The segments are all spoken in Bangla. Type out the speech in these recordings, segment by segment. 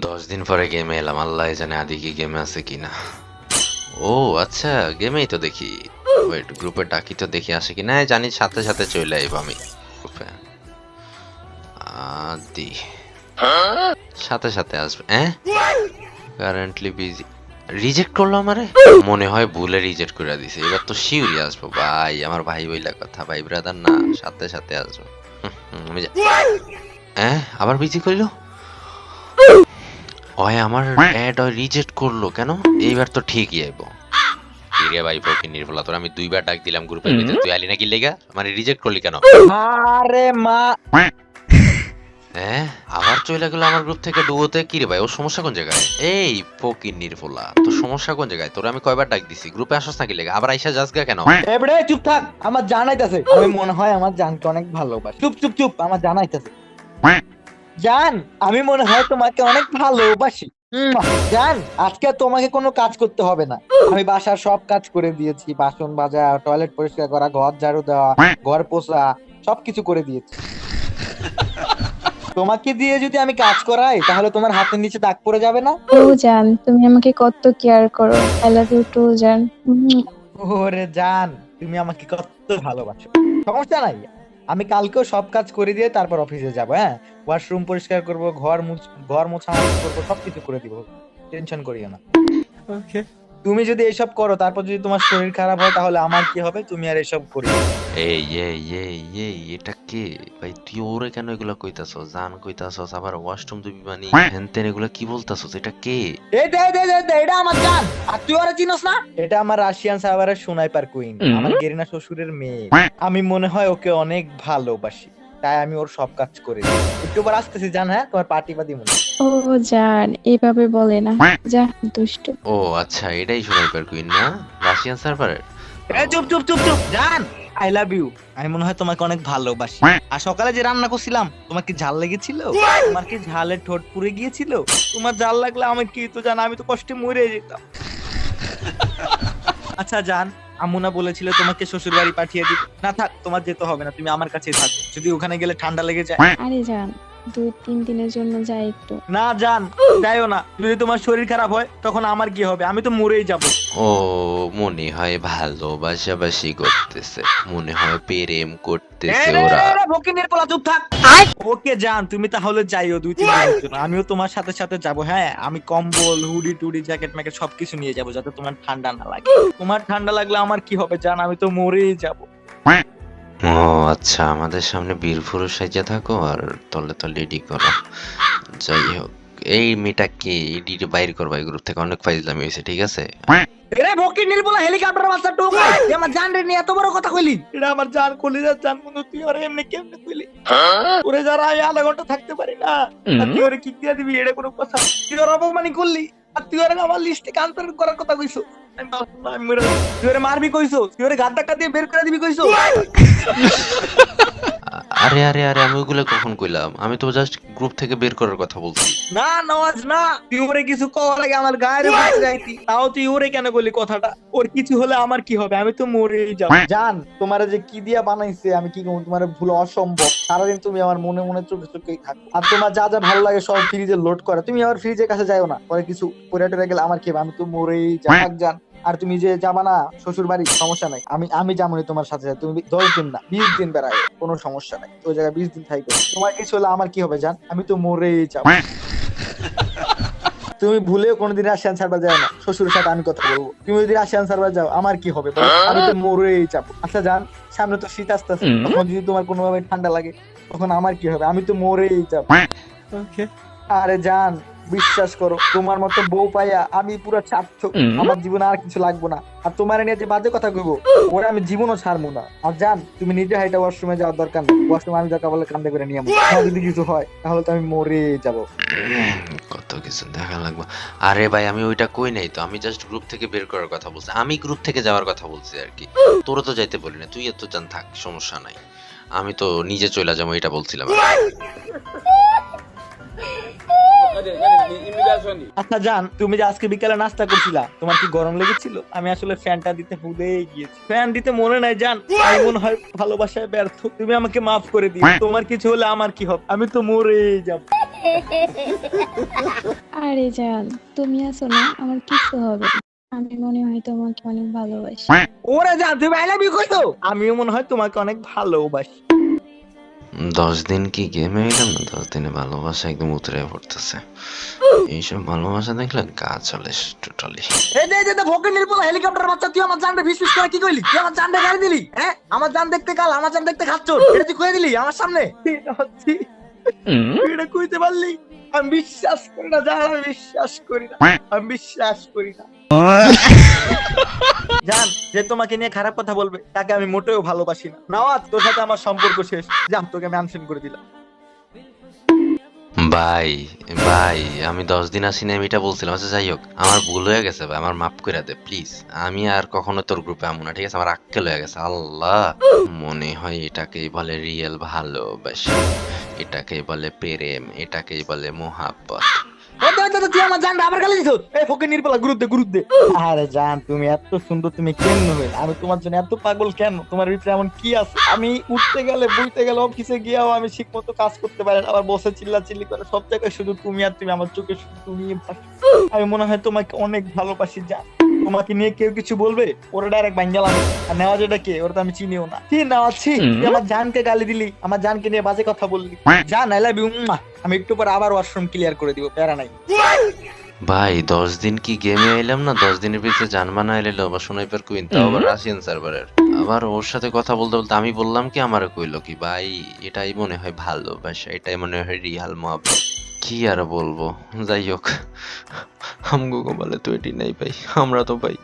দশ দিন পরে গেমে এলাম, আল্লাহ জানে আদি কি গেমে আছে কিনা। ও আচ্ছা গেমেই তো দেখি। ওয়েট গ্রুপে ডাকি তো দেখি আসে কিনা। জানি সাথে সাথে চলে আইব আমি গ্রুপে আদি। সাথে সাথে আসবে হ্যাঁ? কারেন্টলি বিজি রিজেক্ট করল আমারে? মনে হয় ভুলে রিজেক্ট করে দিছে। এবার তো শিউরি আসব। ভাই, আমার ভাই বইলা কথা। ভাই ব্রাদার না, সাথে সাথে আসব। হ্যাঁ? আবার বিজি করল? ওই আমার অ্যাড রিজেক্ট করল কেন? এইবার তো ঠিকই আইবো। কিরে ভাই ফকির নির্ভলা তোর আমি দুইবার ডাক দিলাম গ্রুপের ভিতরে। তুই আলি নাকি লেগা? মানে রিজেক্ট করলি কেন? আরে মা। হ্যাঁ আবার চলে গেল আমার গ্রুপ থেকে ডুয়োতে? কি রে ভাই ওর সমস্যা কোন জায়গায়? এই ফকির নির্ভলা তোর সমস্যা কোন জায়গায়? তোর আমি কয়বার ডাক দিছি? গ্রুপে আসছ নাকি লেগা? আবার আইসা যাস গা কেন এবারে চুপ থাক আমার জানাইতেছে আমি মনে হয় আমার জানকে অনেক ভালোবাসি। চুপ চুপ চুপ আমার জানাইতেছে জান আমি মনে হয় তোমাকে অনেক ভালোবাসি। জান আজকে তোমাকে কোনো কাজ করতে হবে না। আমি বাসার সব কাজ করে দিয়েছি। বাসন মাজা টয়লেট পরিষ্কার করা ঘর ঝাড়ু দেওয়া ঘর পোছা সবকিছু করে দিয়েছি। তোমাকে দিয়ে যদি আমি কাজ করাই তাহলে তোমার হাতের নিচে দাগ পড়ে যাবে না? টু জান তুমি আমাকে কত কেয়ার করো। আই লাভ ইউ টু জান। ওরে জান তুমি আমাকে কত ভালোবাসো। সমস্যা নাই আমি কালকেও সব কাজ করে দিয়ে তারপর অফিসে যাব হ্যাঁ? ওয়াশরুম পরিষ্কার করব ঘর মুছ ঘর মোছা করব সব কিছু করে দিব। টেনশন করিও না। তুমি যদি এসব করো তারপর যদি তোমার শরীর খারাপ হয় তাহলে আমার কি হবে? তুমি আর এসব করিও না। এই এই এই এই এটা কে? ভাই তুই ওরে কেন এগুলা কইতাছস? জান কইতাছস আবার ওয়াশরুম দিবি মানে হেনতেন এগুলা কি বলতাছস? এটা কে? এই দে দে দে দে, এটা আমার জান। আর তুই ওরা চিনোস না? এটা আমার রাশিয়ান সাইবারের সোনাইপার কুইন আমার গেরিনা শ্বশুরের মেয়ে। আমি মনে হয় ওকে অনেক ভালোবাসি তাই আমি ওর সব কাজ করে দিই। একটু পর আসতেছি জান হ্যাঁ? তোমার পার্টি পাতি মনে ও জান এইভাবে বলে না। যা দুষ্ট। ও আচ্ছা এটাই শোনাইপার কুইন না? রাশিয়ান সার্ভারের এই চুপ চুপ চুপ চুপ জান। আই লাভ ইউ আমি মনে হয় তোমাকে অনেক ভালোবাসি। আর সকালে যে রান্না করছিলাম তোমার কি ঝাল লেগেছিল? তোমার কি ঝালের ঠোঁট পুড়ে গিয়েছিল? তোমার ঝাল লাগলে আমি কি তো জানা আমি তো কষ্টে মরে যেতাম। আচ্ছা জান আমুনা বলেছিল তোমাকে শ্বশুর বাড়ি পাঠিয়ে দিতে। না থাক তোমার যেতে হবে না তুমি আমার কাছে থাকো। যদি ওখানে গেলে ঠান্ডা লেগে যায়। আরে জান দুই তিন দিনের জন্য যাই একটু। না জান যাইও না। যদি তোমার শরীর খারাপ হয় তখন আমার কি হবে? আমি তো মরেই যাব। ও মনে হয় ভালোবাসাবাসি করতেছে। মনে হয় প্রেম করতেছে ওরা। ভকিনের পোলা চুপ থাক। ওকে জান তুমি তাহলে যাইও দুই তিন দিনের জন্য। আমিও তোমার সাথে সাথে যাব হ্যাঁ? আমি কম্বল হুডি টুডি জ্যাকেট ম্যাকেট সবকিছু নিয়ে যাব যাতে তোমার ঠান্ডা না লাগে। তোমার ঠান্ডা লাগলে আমার কি হবে জান? আমি তো মরেই যাব। ও আচ্ছা আমাদের সামনে বীর পুরুষ সাজিয়া থাকো আর তলে তলে রেডি করো। যাই হোক এই মেয়েটা কে? এডিটে বাইর করবা এই গ্রুপ থেকে অনেক ফাইজলামি হয়েছে ঠিক আছে? এরে ভকিনের পোলা হেলিকপ্টার বাচ্চা টোকা। তুই আমার জান রে নিয়ে এত বড় কথা কইলি। এটা আমার জান কলি যা জান বন্ধু তুই ওরে এমনি কেমনে কইলি। ওরে যারা আমি আধা ঘণ্টা থাকতে পারি না আর তুই ওরে কিক দিয়ে দিবি এটা কোনো কথা। তুই ওর অপমানি করলি আর তুই ওরে আমার লিস্টে কাউন্টার করার কথা কইছো। আমি মারবি কইছো? তুই গাদ ধাক্কা দিয়ে বের করে দিবি কইছো? আরে আরে আরে আমি ওগুলো কখন কইলাম? আমি তো জাস্ট গ্রুপ থেকে বের করার কথা বলছি। না নওয়াজ না। তুই ওরে কিছু কওয়ার আগে আমার গায়ের উপরে যাইতি। তাও তুই ওরে কেন বললি কথাটা? ওর কিছু হলে আমার কি হবে? আমি তো মরেই যাব। জান তোমার যে কি দিয়া বানাইছে আমি কি কমু তোমার ভুল অসম্ভব। সারাদিন তুমি আমার মনে মনে চোখে চোখেই থাকো। আর তোমার যা যা ভালো লাগে সব ফ্রিজে লোড করে। তুমি আমার ফ্রিজের কাছে যাও না। পরে কিছু পরে টরে গেলে আমার কি হবে? আমি তো মরেই যাব। জান। আর তুমি যে যাবা না শ্বশুর বাড়ি সমস্যা নাই। আমি আমি যাব না তোমার সাথে। সাথে। তুমি দশ দিন না বিশ দিন বেড়ায়। কোনো সমস্যা নাই। ওই জায়গায় বিশ দিন থাকবে তোমার কিছু হলে আমার কি হবে জান? আমি তো মরেই যাব। তুমি ভুলেও কোনোদিন রাশিয়ান সার্ভার যাও না। শ্বশুরের সাথে আমি কথা বলব। তুমি যদি রাশিয়ান সার্ভার যাও আমার কি হবে আমি তো মরেই যাব। আচ্ছা জান সামনে তো শীত আসতেছে। তখন যদি তোমার কোনোভাবে ঠান্ডা লাগে তখন আমার কি হবে? আমি তো মরেই যাব। আরে জান বিশ্বাস করো তোমার মতো বউ পাইয়া আমি পুরো সার্থক। আমার জীবনে আর কিছু লাগবো না। আর তোমার নিয়ে যে বাজে কথা কইবো ওরা আমি জীবনও ছাড়বো না। আর জান তুমি নিজে হাইটা ওয়াশরুমে যাওয়ার দরকার নেই। ওয়াশরুমে আমি দরকার বলে কান্দে করে নিয়ে। আমার যদি কিছু হয় তাহলে তো আমি মরে যাব। কত কিছু দেখা লাগবে। আরে ভাই আমি ওইটা কই নাই তো? আমি জাস্ট গ্রুপ থেকে বের করার কথা বলছি। আমি গ্রুপ থেকে যাওয়ার কথা বলছি আর কি। তোরা তো যাইতে বলি না। তুই এত জান থাক সমস্যা নাই। আমি তো নিজে চলে যাব এটা বলছিলাম আচ্ছা জান তুমি যে আজকে বিকালে নাস্তা করছিলা তোমার কি গরম লেগেছিল? আমি আসলে ফ্যানটা দিতে ভুলে গিয়েছি। ফ্যান দিতে মনে নাই জান। আমি মনে হয় ভালোবাসায় ব্যর্থ। তুমি আমাকে মাফ করে দিও। তোমার কিছু হলে আমার কি হবে? আমি তো মরে যাব। আরে জান তুমি আছো না? আমার কিছু হবে। আমি মনে হয় তোমাকে অনেক ভালোবাসি। ওরে জান তুমি আই লাভ ইউ কইতো আমিও মনে হয় তোমাকে অনেক ভালোবাসি। দশ দিন কি গেমে এলাম না? দশ দিনে ভালোবাসা একদম উতরে পড়তেছে। এইসব ভালোবাসা দেখলে গা চলে টোটালি এই যে যে ফকির নির্মল হেলিকপ্টার বাচ্চা তুই আমার জানটা বিশ্বাস করে কি কইলি তুই আমার জানটা গাড়ি দিলি হ্যাঁ? আমার জান দেখতে কাল আমার জান দেখতে খাচ্ছ। এটা তুই কয়ে দিলি আমার সামনে? এটা কইতে পারলি? আমি বিশ্বাস করি না আমি বিশ্বাস করি না। আমি বিশ্বাস করি না। যে তোমাকে নিয়ে খারাপ কথা বলবে, তাকে আমি মোটেও ভালোবাসি না। নওয়াজ, তোর সাথে আমার সম্পর্ক শেষ। জান তোকে আমি আনসেন করে দিলাম। ভাই ভাই, আমি দশ দিন আসি না এটা বলছিলাম। আচ্ছা যাই হোক, আমার ভুল হয়ে গেছে, ভাই, আমার মাফ করে দে প্লিজ আমি আর কখনো তোর গ্রুপে আমু না, ঠিক আছে? আমার আক্কেল হয়ে গেছে, আল্লাহ। মনে হয় এটাকেই বলে রিয়েল ভালোবাসা, এটাকেই বলে প্রেম, এটাকেই বলে মোহাব্বত। তোমার জন্য এত পাগল কেন? তোমার ভিতরে এমন কি আছে? আমি উঠতে গেলে গেলে অফিসে গিয়েও আমি ঠিক মতো কাজ করতে আবার বসে চিল্লা চিল্লি করে, সব জায়গায় শুধু তুমি আর তুমি, আমার চোখে শুধু তুমি। আমি মনে হয় তোমাকে অনেক ভালোবাসি, জান। তোমাকে নিয়ে কেউ কিছু বলবে? ওরা ডাইরেক্ট বাঙ্গালাম আর নেওয়া যেটা কে? ওরা তো আমি চিনিও না। কি নেওয়া ছি? তুই আমার জানকে গালি দিলি। আমার জানকে নিয়ে বাজে কথা বললি। জান আই লাভ ইউ আমি একটু পরে আবার ওয়াশরুম ক্লিয়ার করে দিব প্যারা নাই। ভাই দশ দিন কি গেমে এলাম না? দশ দিনের ভিতরে জানমানা এলো আবার সোনাইপার কুইন তাও আবার রাশিয়ান সার্ভারের আবার ওর সাথে কথা বলতে বলতে আমি বললাম কি আমারও কইলো কি ভাই এটাই মনে হয় ভালো ভালোবাসা এটাই মনে হয় রিয়াল মহাব্বত কি আর বলব? যাই হোক। আমগো বলে তো এটি নাই ভাই। আমরা তো ভাই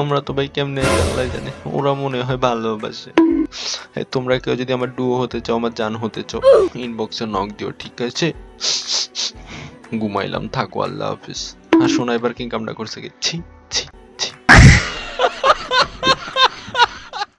আমরা তো ভাই কেমনে আল্লাহ জানে। ওরা মনে হয় ভালোবাসে। তোমরা কেউ যদি আমার ডুও হতে চাও, আমার জান হতে চাও ইনবক্সে নক দিও, ঠিক আছে? ঘুমাইলাম, থাকো, আল্লাহ হাফিজ। আর শোনা, এবার কি কামটা করছে গেছি